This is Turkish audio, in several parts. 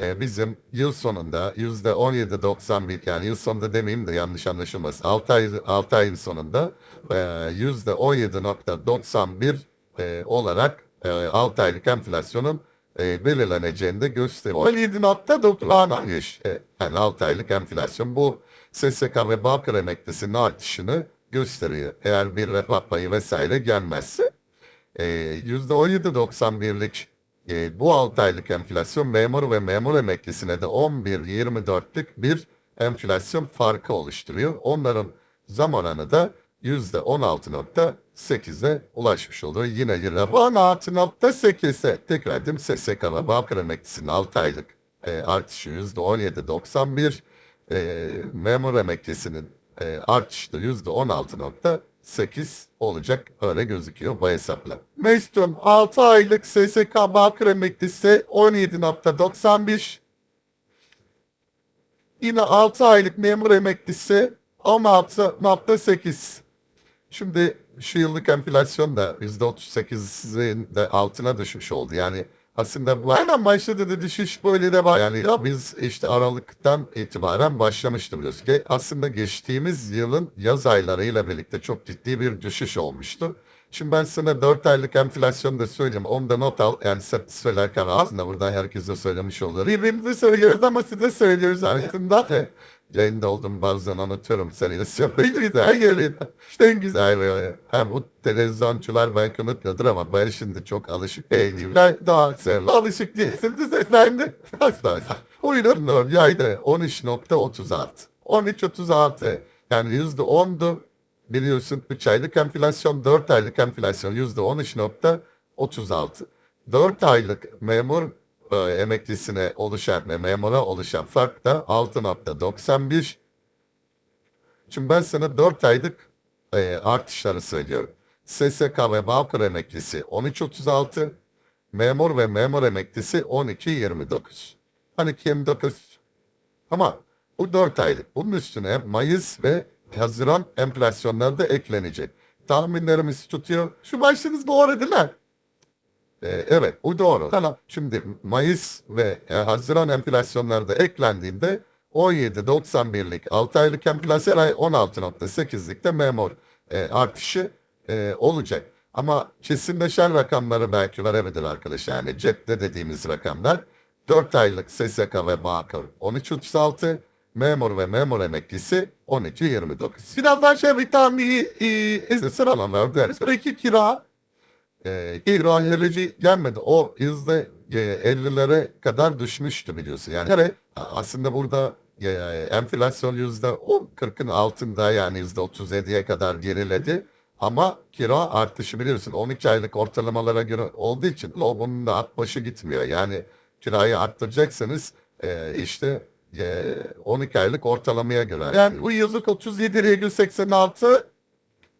e, bizim yıl sonunda yüzde 17.91 yani yıl sonunda demeyeyim de yanlış anlaşılmasın. 6 ay, 6 ayın sonunda e, yüzde 17.91 e, olarak e, 6 aylık enflasyonun e, belirleneceğini de gösteriyor. 17.90 e, yani 6 aylık enflasyon bu SSK ve Bağkur emeklisinin artışını gösteriyor. Eğer bir refah payı vesaire gelmezse e, %17.91'lik e, bu 6 aylık enflasyon memur ve memur emeklisine de 11.24'lük bir enflasyon farkı oluşturuyor. Onların zam oranı da %16.8'e ulaşmış oluyor. Yine yine 16.8'e tekrar edeyim SSK ve Bağkur emeklisinin 6 aylık e, artışı %17.91 e, memur emeklisinin e, artışı da %16.8 olacak öyle gözüküyor bu hesapla. Mesut'un 6 aylık SSK Bağkur emeklisi 17.95 Yine 6 aylık memur emeklisi 16.8 Şimdi şu yıllık enflasyon da %38'in de altına düşmüş oldu. Yani aslında bu hemen başladı da düşüş böyle de var. Yani ya biz işte Aralık'tan itibaren başlamıştı biliyorsun ki aslında geçtiğimiz yılın yaz aylarıyla birlikte çok ciddi bir düşüş olmuştu. Şimdi ben sana 4 aylık enflasyonu da söyleyeyim. Onu da not al. Yani söylerken aslında burada herkese söylemiş olur. Birbirimize söylüyoruz ama size söylüyoruz aslında. Yayında oldum bazen anlatıyorum seni. Söyleyeyim her yerin. İşte en güzel böyle. Ha, bu televizyoncular belki unutmuyordur ama ben şimdi çok alışık değilim. Ben daha sen alışık değilsin de sen de. Asla. Oyunun yaydı 13.36. 13.36. Yani yüzde ondu. Biliyorsun 3 aylık enflasyon, 4 aylık enflasyon yüzde 13.36. 4 aylık memur e, emeklisine oluşan ve memura oluşan fark da 6.91. Şimdi ben sana 4 aylık e, artışları söylüyorum. SSK ve Bağkur emeklisi 13.36, memur ve memur emeklisi 12.29. 12.29. Ama bu 4 aylık. Bunun üstüne Mayıs ve Haziran enflasyonları da eklenecek. Tahminlerimiz tutuyor. Şu başınız doğru değil mi? Ee, evet, bu doğru. Tamam. Şimdi Mayıs ve e, Haziran enflasyonları da eklendiğinde 17.91'lik 6 aylık enflasyon ay 16.8'lik de memur e, artışı e, olacak. Ama kesinleşen rakamları belki verebilir arkadaşlar. Yani cepte dediğimiz rakamlar 4 aylık SSK ve Bağkur 13.36, memur ve memur emeklisi 12.29. Birazdan şey bir tane e, sıralamalar deriz. Peki kira e, kira herici gelmedi. O yüzde e, 50'lere kadar düşmüştü biliyorsun. Yani kere aslında burada e, enflasyon yüzde 10-40'ın altında yani yüzde 37'ye kadar geriledi. Ama kira artışı biliyorsun 12 aylık ortalamalara göre olduğu için o bunun da at başı gitmiyor. Yani kirayı arttıracaksanız e, işte e, 12 aylık ortalamaya göre. Yani bu yıllık 37,86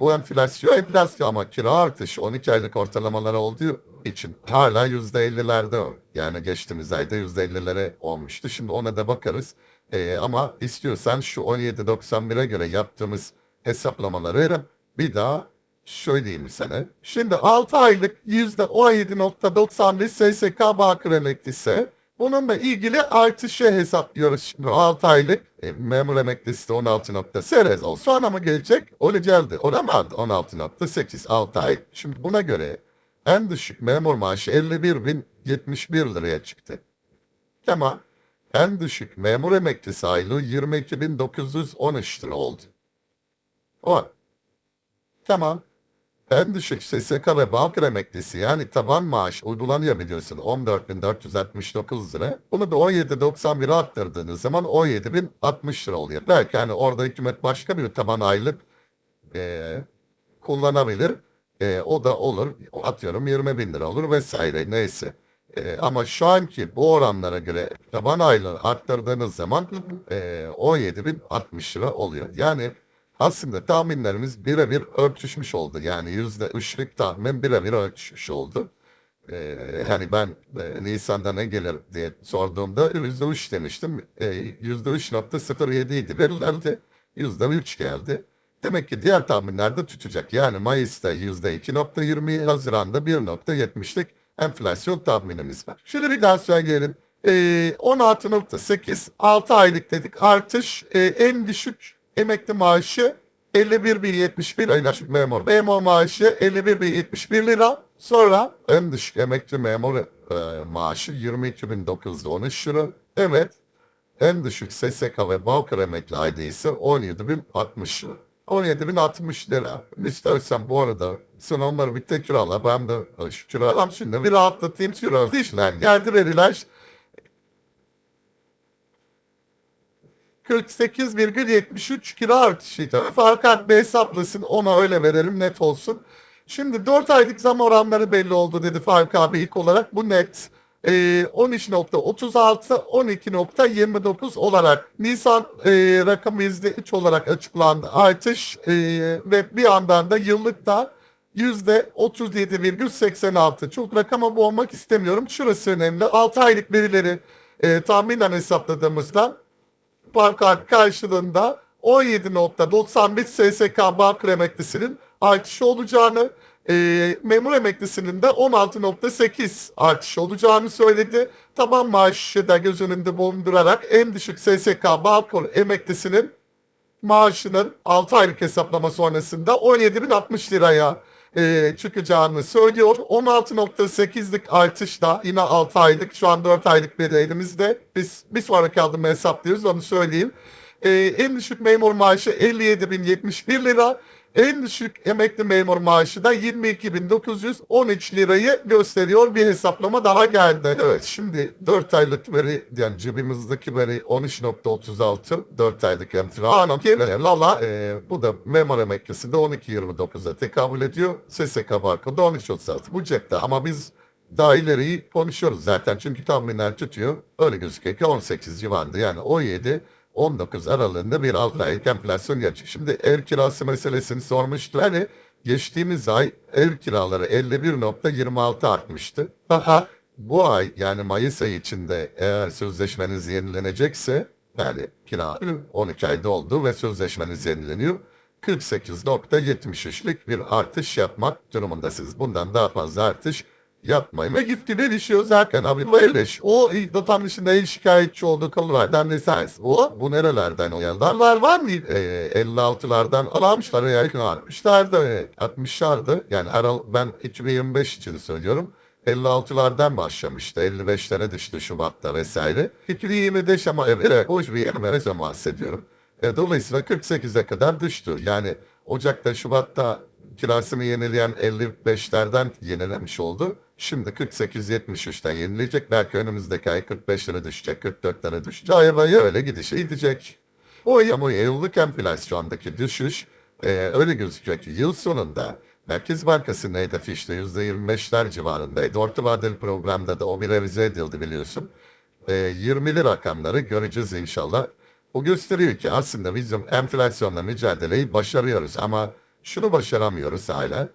bu enflasyon enflasyon ama kira artış 12 aylık ortalamalara olduğu için hala %50'lerde o. Yani geçtiğimiz ayda %50'lere olmuştu. Şimdi ona da bakarız. Ee, ama istiyorsan şu 17.91'e göre yaptığımız hesaplamaları bir daha söyleyeyim sana. Şimdi 6 aylık %17.91 SSK Bağkur emeklisi Bununla ilgili artışı hesaplıyoruz şimdi. 6 aylık e, memur emeklisi de 16.8 olsun. Sonra mı gelecek? Öyle geldi. Olamadı 16.8 6 ay. Şimdi buna göre en düşük memur maaşı 51.071 liraya çıktı. Ama en düşük memur emeklisi aylığı 22.913 lira oldu. O. Tamam. En düşük SSK ve Bağkur emeklisi yani taban maaş uygulanıyor biliyorsun 14.469 lira. Bunu da 17.91 arttırdığınız zaman 17.060 lira oluyor. Belki hani orada hükümet başka bir taban aylık eee, kullanabilir. Eee, o da olur atıyorum 20 bin lira olur vesaire neyse. Eee, ama şu anki bu oranlara göre taban aylığı arttırdığınız zaman eee 17.060 lira oluyor. Yani aslında tahminlerimiz birebir örtüşmüş oldu. Yani yüzde üçlük tahmin birebir örtüşmüş oldu. Ee, yani ben e, Nisan'da ne gelir diye sorduğumda yüzde üç demiştim. Ee, Yüzde üç nokta sıfır yediydi. Verilerde yüzde üç geldi. Demek ki diğer tahminlerde tutacak. Yani Mayıs'ta yüzde iki nokta yirmi, Haziran'da bir nokta yetmişlik enflasyon tahminimiz var. Şöyle bir daha söyleyelim. E, 16.8 6 aylık dedik artış e, en düşük emekli maaşı 51.071 aylık memur. Memur maaşı 51.071 lira. Sonra en düşük emekli memur e, maaşı 22.900 13 lira. Evet. En düşük SSK ve Bağkur emekli aylığı ise 17.060 lira. 17.060 lira. İstersen bu arada sen onları bir tekrar al. Ben de e, şu kiralam şimdi bir rahatlatayım. Kira işlen geldi veriler. 48,73 kira artışıydı. Fakat bir hesaplasın ona öyle verelim net olsun. Şimdi 4 aylık zam oranları belli oldu dedi Faruk abi ilk olarak. Bu net. Ee, 13.36, 12.29 olarak Nisan e, rakamı %3 olarak açıklandı artış e, ve bir yandan da yıllık da %37,86. Çok rakama boğmak istemiyorum. Şurası önemli. 6 aylık verileri e, tahminen hesapladığımızda pankart karşılığında 17.91 SSK Bağkur emeklisinin artışı olacağını, e, memur emeklisinin de 16.8 artış olacağını söyledi. Taban maaşı da göz önünde bulundurarak en düşük SSK Bağkur emeklisinin maaşının 6 aylık hesaplama sonrasında 17.060 liraya e, çıkacağını söylüyor. 16.8'lik artışla yine 6 aylık şu an 4 aylık bir elimizde. Biz bir sonraki adımı hesaplıyoruz onu söyleyeyim. E, en düşük memur maaşı 57.071 lira. En düşük emekli memur maaşı da 22.913 lirayı gösteriyor. Bir hesaplama daha geldi. Evet şimdi 4 aylık veri yani cebimizdeki veri 13.36 4 aylık emtia. Anam lala e, bu da memur emeklisinde 12.29'a tekabül ediyor. SSK farkında 13.36 bu cepte ama biz daha ileriyi konuşuyoruz zaten çünkü tahminler tutuyor. Öyle gözüküyor ki 18 civarında yani 17 19 aralığında bir 6 aylık enflasyon gerçek. Şimdi ev kirası meselesini sormuştu. Hani geçtiğimiz ay ev kiraları 51.26 artmıştı. Daha bu ay yani Mayıs ayı içinde eğer sözleşmeniz yenilenecekse yani kira 12 ayda oldu ve sözleşmeniz yenileniyor. 48.73'lik bir artış yapmak durumundasınız. Bundan daha fazla artış yapmayın. Ve gittiler işiyor zaten abi iş. O datan dışında el şikayetçi olduğu konulardan ne sensin? O bu nerelerden o yanlarlar var mı? Ee, 56'lardan alamışlar ya yakın almışlardı. E, 60'lardı. Yani Aral, ben 2025 için söylüyorum. 56'lardan başlamıştı. 55'lere düştü Şubat'ta vesaire. 2025 ama evet hoş bir yerime bahsediyorum. E, dolayısıyla 48'e kadar düştü. Yani Ocak'ta Şubat'ta kirasını yenileyen 55'lerden yenilemiş oldu. Şimdi 48-73'ten yenilecek. Belki önümüzdeki ay 45'lere düşecek, 44'lere düşecek. Ay ay öyle gidişe gidecek. O ama yıllık enflasyondaki düşüş e, öyle gözüküyor ki yıl sonunda Merkez Bankası'nın hedefi işte %25'ler civarındaydı. Orta vadeli programda da o bir revize edildi biliyorsun. E, 20'li rakamları göreceğiz inşallah. O gösteriyor ki aslında bizim enflasyonla mücadeleyi başarıyoruz ama şunu başaramıyoruz hala.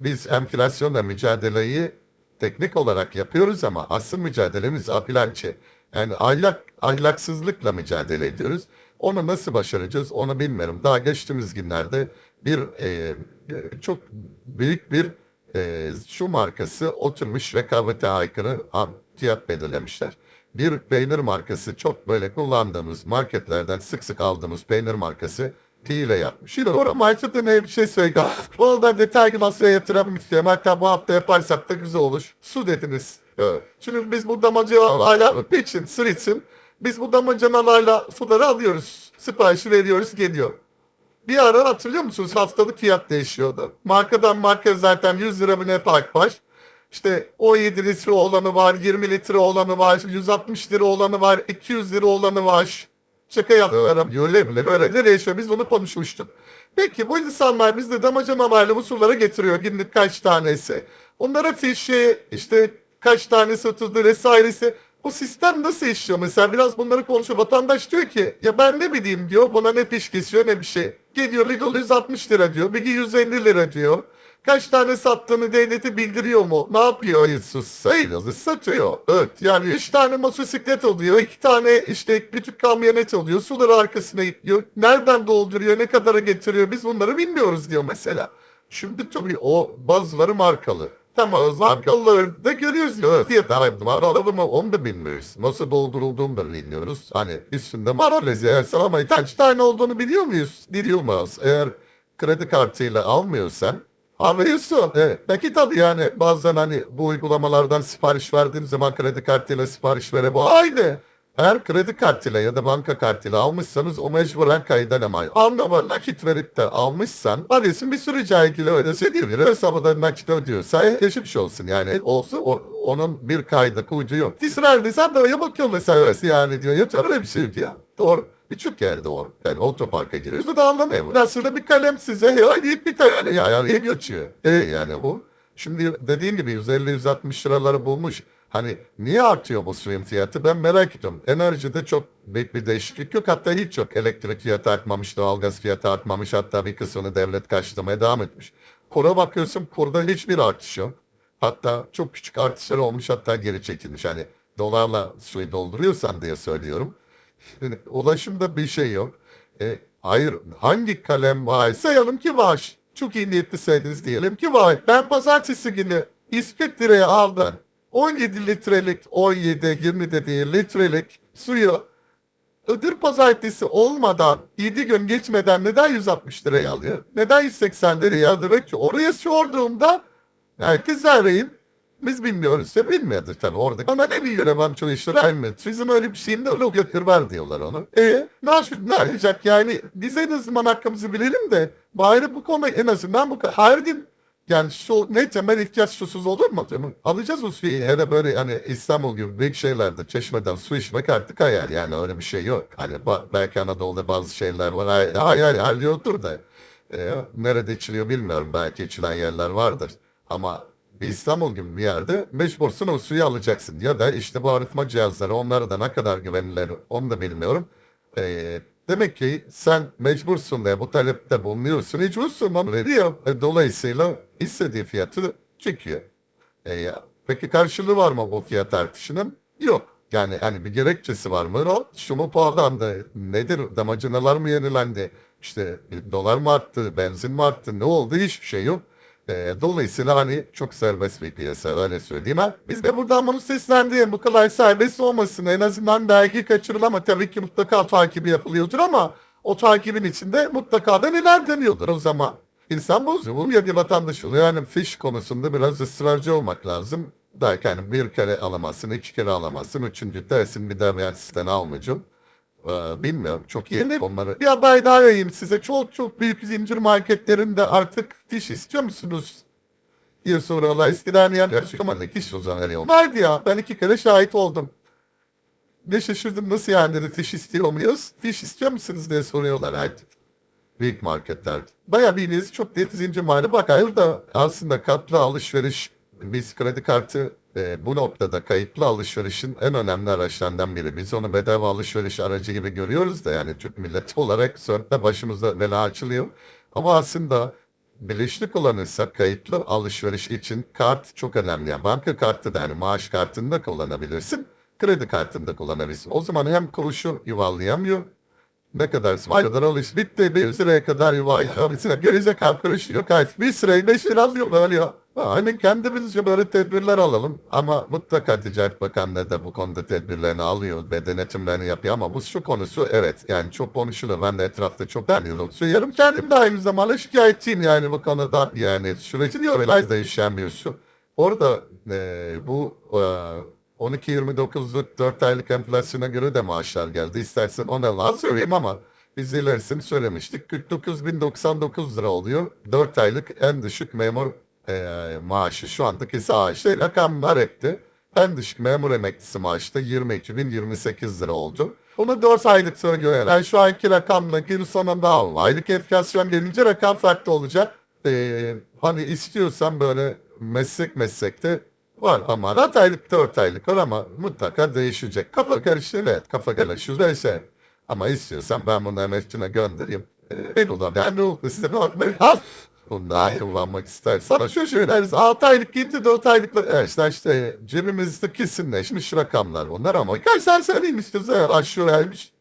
Biz enflasyonla mücadeleyi teknik olarak yapıyoruz ama asıl mücadelemiz ahlakçı. Yani ahlak, ahlaksızlıkla mücadele ediyoruz. Onu nasıl başaracağız onu bilmiyorum. Daha geçtiğimiz günlerde bir e, çok büyük bir e, şu markası oturmuş rekabete aykırı fiyat belirlemişler. Bir peynir markası çok böyle kullandığımız marketlerden sık sık aldığımız peynir markası ile yapmış. Şimdi orada marketten bir şey söyledi. Onu da detaylı masaya yatıralım istiyorum. Hatta bu hafta yaparsak da güzel olur. Su dediniz. Evet. Çünkü biz bu damacanalarla için, sır için biz bu damacanalarla suları alıyoruz. Siparişi veriyoruz geliyor. Bir ara hatırlıyor musunuz haftalık fiyat değişiyordu. Markadan marka zaten 100 lira ne fark var. İşte 17 litre olanı var, 20 litre olanı var, 160 lira olanı var, 200 lira olanı var. Şaka. Öyle bile böyle değişiyor. Biz bunu konuşmuştuk. Peki bu insanlar bizde damacanalarla bu suları getiriyor günlük kaç tanesi. Onlara fişi işte kaç tane satıldı vesairesi. Bu sistem nasıl işliyor mesela biraz bunları konuşuyor. Vatandaş diyor ki ya ben ne bileyim diyor buna ne fiş kesiyor ne bir şey. Geliyor Lidl 160 lira diyor. Bigi 150 lira diyor. Kaç tane sattığını devleti bildiriyor mu? Ne yapıyor Yusuf? Sayılır satıyor. Evet yani üç tane motosiklet oluyor. iki tane işte küçük kamyonet oluyor. Suları arkasına gidiyor. Nereden dolduruyor? Ne kadara getiriyor? Biz bunları bilmiyoruz diyor mesela. Şimdi tabii o bazıları markalı. Tamam arkalarında görüyoruz. Diye tarafım var. Onu da bilmiyoruz. Nasıl doldurulduğunu da bilmiyoruz. Hani üstünde marolezi eğer salamayı kaç tane olduğunu biliyor muyuz? Biliyor muyuz? Eğer kredi kartıyla almıyorsan Arıyorsun. Evet. Peki tabii yani bazen hani bu uygulamalardan sipariş verdiğin zaman kredi kartıyla sipariş vere bu aynı. Eğer kredi kartıyla ya da banka kartıyla almışsanız o mecburen kaydedemeyiz. Ama nakit verip de almışsan arıyorsun bir sürü cahil ödese değil. Hesabı nakit ödüyorsa e, geçmiş olsun yani. Olsa o, onun bir kaydı kuyucu yok. İsrail'de sen de bakıyorsun mesela yani diyor. Ya öyle bir şey ya. Doğru. Birçok yerde o. Yani otoparka giriyorsun da anlamıyorum. Nasıl bir kalem size ya bir tane ya yani el geçiyor. E yani bu. Şimdi dediğim gibi 150-160 liraları bulmuş. Hani niye artıyor bu suyun fiyatı ben merak ediyorum. Enerjide çok büyük bir değişiklik yok. Hatta hiç yok. Elektrik fiyatı artmamış, doğalgaz fiyatı artmamış. Hatta bir kısmını devlet karşılamaya devam etmiş. Kura bakıyorsun kurda hiçbir artış yok. Hatta çok küçük artışlar olmuş hatta geri çekilmiş. Hani dolarla suyu dolduruyorsan diye söylüyorum. Yani ulaşımda bir şey yok. E, hayır hangi kalem var? Sayalım ki var. Çok iyi niyetliseydiniz diyelim ki var. Ben pazartesi günü İspit liraya aldım. 17 litrelik, 17, 20 de değil litrelik suyu ödül pazartesi olmadan 7 gün geçmeden neden 160 liraya alıyor? Neden 180 liraya alıyor ki? Oraya sorduğumda herkes arayın. Biz bilmiyoruz ya bilmiyordur tabii orada. Ama ne biliyor ben işler aynı. Bizim öyle bir şeyin de öyle götür var diyorlar onu. E ne, yapacak- ne yani? Biz en azından hakkımızı bilelim de bari bu konuda en azından bu. Her gün yani şu ne temel ihtiyaç susuz olur mu? Alacağız o suyu. Hele böyle hani İstanbul gibi büyük şehirlerde çeşmeden su içmek artık hayal. Yani öyle bir şey yok. Hani belki Anadolu'da bazı şeyler var. Hayal, hayal, hayal yoktur da. E, nerede içiliyor bilmiyorum. Belki içilen yerler vardır. Ama İstanbul gibi bir yerde mecbursun o suyu alacaksın. Ya da işte bu arıtma cihazları onlara da ne kadar güvenilir onu da bilmiyorum. Ee, demek ki sen mecbursun diye bu talepte bulunuyorsun. Mecbursun onu veriyor. E, dolayısıyla istediği fiyatı çekiyor. E, ya, peki karşılığı var mı bu fiyat artışının? Yok. Yani hani bir gerekçesi var mı? O, şu mu pahalandı? Nedir? Damacanalar mı yenilendi? İşte e, dolar mı arttı? Benzin mi arttı? Ne oldu? Hiçbir şey yok. E, dolayısıyla hani çok serbest bir piyasa öyle söyleyeyim ha. Biz de buradan bunu seslendirelim. Bu kadar serbest olmasın. En azından dergi kaçırıl ama tabii ki mutlaka takibi yapılıyordur ama o takibin içinde mutlaka da neler deniyordur o zaman. İnsan bozuyor. Bu bir vatandaş oluyor. Yani fiş konusunda biraz ısrarcı olmak lazım. Hani bir kere alamazsın, iki kere alamazsın. Üçüncü dersin bir daha ben sizden almayacağım. Ee, bilmiyorum. Çok yeni onları. Bir haber daha vereyim size. Çok çok büyük zincir marketlerinde artık fiş istiyor musunuz? diye soruyorlar. Eskiden yani açıklamadık iş o zaman. Yani. Vardı ya. Ben iki kere şahit oldum. Ne şaşırdım nasıl yani dedi fiş istiyor muyuz? Fiş istiyor musunuz diye soruyorlar artık. Büyük marketler. Bayağı bildiğiniz çok net zincir market. Bak hayır da aslında katlı alışveriş biz kredi kartı e, bu noktada kayıtlı alışverişin en önemli araçlarından biri. Biz onu bedava alışveriş aracı gibi görüyoruz da yani Türk milleti olarak sonra başımızda bela açılıyor. Ama aslında bilinçli kullanırsak kayıtlı alışveriş için kart çok önemli. Yani banka kartı da yani maaş kartında kullanabilirsin. Kredi kartında kullanabilirsin. O zaman hem kuruşu yuvarlayamıyor ne kadar ne kadar alış bitti bir sıraya kadar yuvarlayamıyor. Gelecek arkadaş yok artık. Bir sırayı beş lira alıyor böyle. Hani kendimizce böyle tedbirler alalım. Ama mutlaka Ticaret Bakanlığı da bu konuda tedbirlerini alıyor ve denetimlerini yapıyor. Ama bu şu konusu evet yani çok konuşulur. Ben de etrafta çok deniyorum. Yarım kendim de aynı zamanda şikayetçiyim yani bu konuda. Yani sürecin yorumlar da işlenmiyor şu. Orada e, bu e, 12-29'luk 4 aylık enflasyona göre de maaşlar geldi. İstersen ona lazım söyleyeyim ama biz ilerisini söylemiştik. 49.099 lira oluyor. 4 aylık en düşük memur e, maaşı şu andaki sağışta rakamlar etti. En düşük memur emeklisi maaşı da 22.028 lira oldu. Onu 4 aylık sonra göre. Yani şu anki rakamla gün sonunda al. Aylık enflasyon gelince rakam farklı olacak. E, hani istiyorsan böyle meslek meslekte var ama 4 aylık 4 aylık var ama mutlaka değişecek. Kafa karışıyor evet kafa karışıyor neyse. Ama istiyorsan ben bunu emekçine göndereyim. E, ben ulan ben ne oldu size normal al. Bundan kullanmak istersen şu şöyle 6 aylık gitti 4 aylıkla evet, işte, işte cebimizde kesinleşmiş rakamlar onlar ama kaç sen söyleyeyim istiyorsan aşure gelmiş